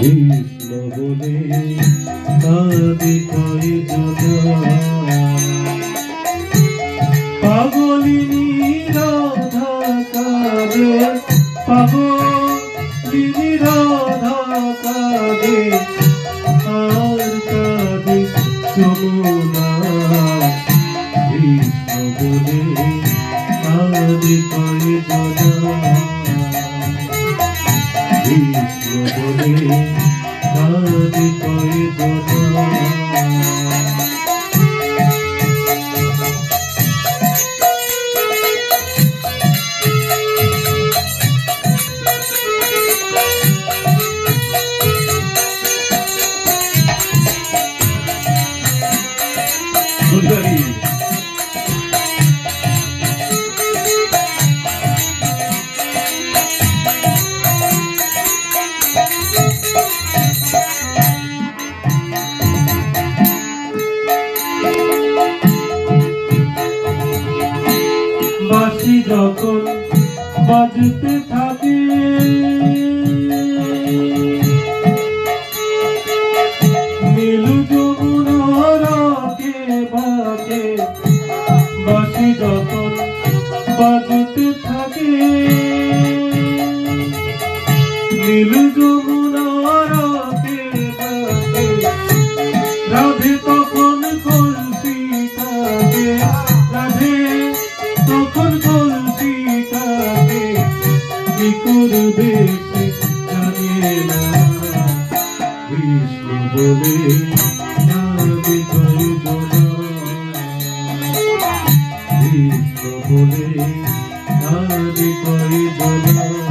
কৃষ্ণ বলে কাঁদে কয়জনা পাগলিনী রাধা কাঁদে পাগলিনী রাধা কৃষ্ণ বাজতে থাকে। নীল যমুনার আগে বাগে বাঁশি যখন বাজতে থাকে। নীল যমুনার নামে কয়জনা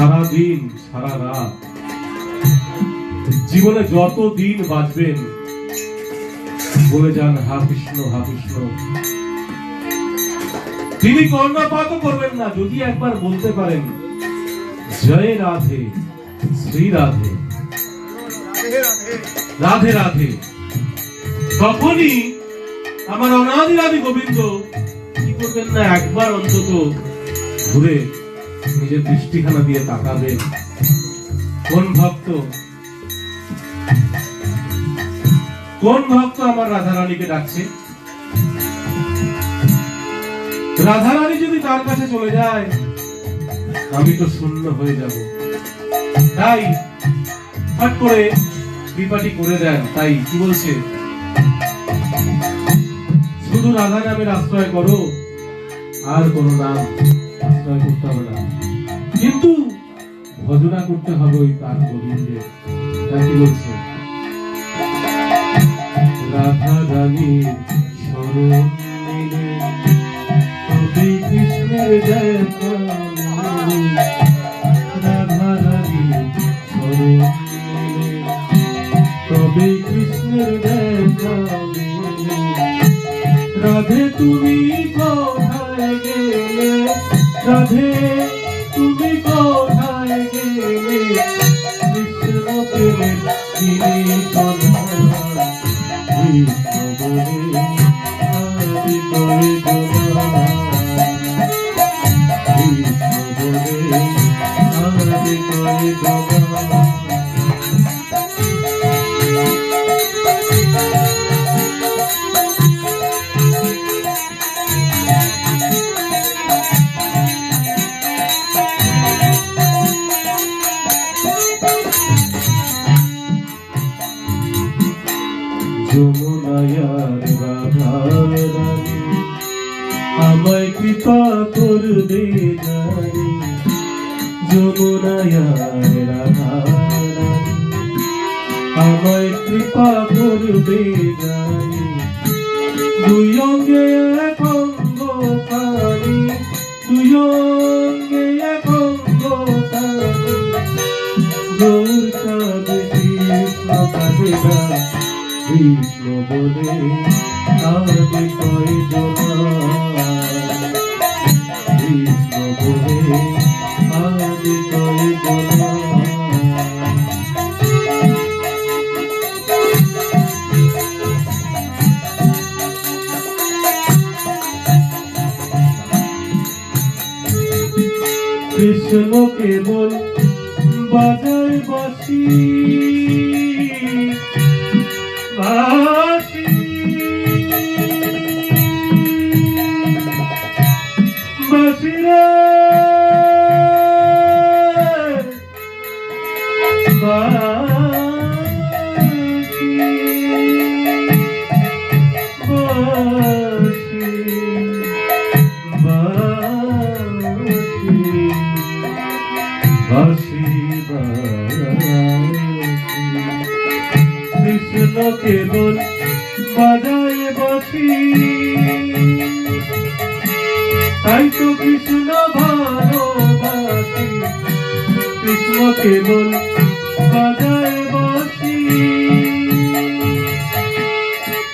দিবারাত্র সারাদিন, সারা রাত। জীবনে যত দিন বাঁচবেন, বলে যান, হা কৃষ্ণ হা কৃষ্ণ। তিনি কর্ণপাতও করবেন না, যদি একবার বলতে পারেন, জয় রাধে, শ্রী রাধে। রাধে রাধে। তখনই আমার অনাদিরাদি গোবিন্দ কি করবেন না একবার অন্তত ঘুরে নিজের দৃষ্টিখানা দিয়ে তাকাবেন। কোন ভক্ত? কোন ভক্ত আমার রাধারানীকে ডাকছে? রাধারানী যদি তার কাছে চলে যায়, আমি তো শূন্য হয়ে যাব। তাই ফট করে বিপাটি করে দেন, তাই কি বলছে? শুধু রাধা নামের আশ্রয় করো, আর কোনো নাম আশ্রয় করতে হবে না। কিন্তু ভজনা করতে হবে ওই তার গোবিন্দের তাই কি বলছে? রাধা রানী স্মরণ রাধা তবে রাধে তুমি গেলে রাধে তুমি কোথায় গেলে? কৃষ্ণ আমায় কৃপা করবে রাধা রানী আমায় কৃপা করবে জানি দুই গৌর কৃষ্ণ কৃষ্ণ বলে কৃষ্ণ কেবল বাজায় বাসি বাসি বাসি রে। বাসি কেবল বাজায় বাসি। তাই তো কৃষ্ণ ভালোবাসি। কৃষ্ণ কেবল বাজায় বাসি।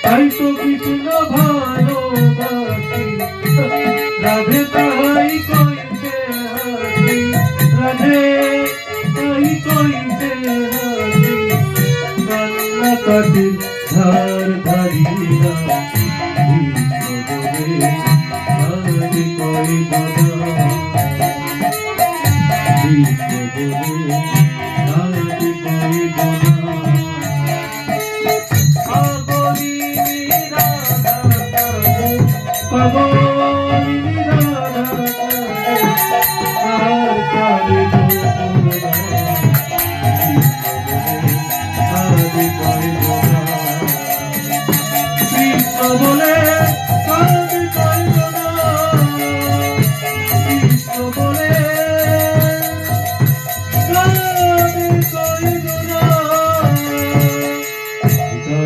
তাই তো কৃষ্ণ ভালোবাসি। রাধে তাই কাটির ধার ধারি না কৃষ্ণ